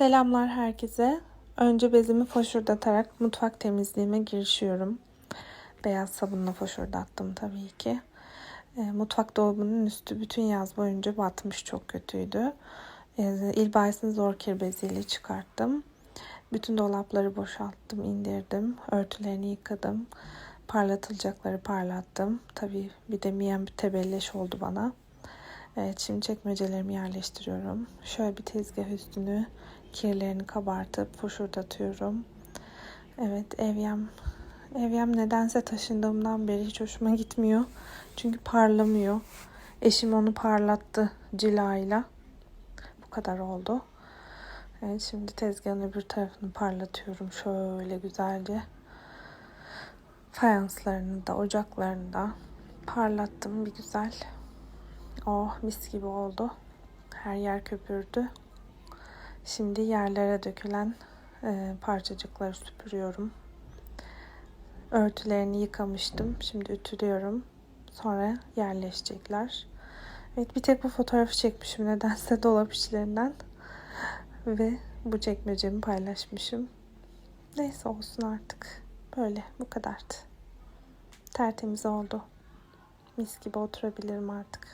Selamlar herkese. Önce bezimi foşurdatarak mutfak temizliğime girişiyorum. Beyaz sabunla foşurdattım tabii ki. E, mutfak dolabının üstü bütün yaz boyunca batmış çok kötüydü. E, İlbayis'in zor kir beziyle çıkarttım. Bütün dolapları boşalttım, indirdim. Örtülerini yıkadım. Parlatılacakları parlattım. Tabii bir de miyen bir tebelleş oldu bana. Evet şimdi çekmecelerimi yerleştiriyorum. Şöyle bir tezgah üstünü kirlerini kabartıp foşurdatıyorum. Evet evyem evyem nedense taşındığımdan beri hiç hoşuma gitmiyor. Çünkü parlamıyor. Eşim onu parlattı cilayla. Bu kadar oldu. Evet şimdi tezgahın öbür tarafını parlatıyorum şöyle güzelce. Fayanslarını da ocaklarını da parlattım bir güzel. Oh mis gibi oldu. Her yer köpürdü. Şimdi yerlere dökülen e, parçacıkları süpürüyorum. Örtülerini yıkamıştım. Şimdi ütülüyorum. Sonra yerleşecekler. Evet bir tek bu fotoğrafı çekmişim nedense dolap içlerinden. Ve bu çekmecemi paylaşmışım. Neyse olsun artık. Böyle bu kadardı. Tertemiz oldu. Mis gibi oturabilirim artık.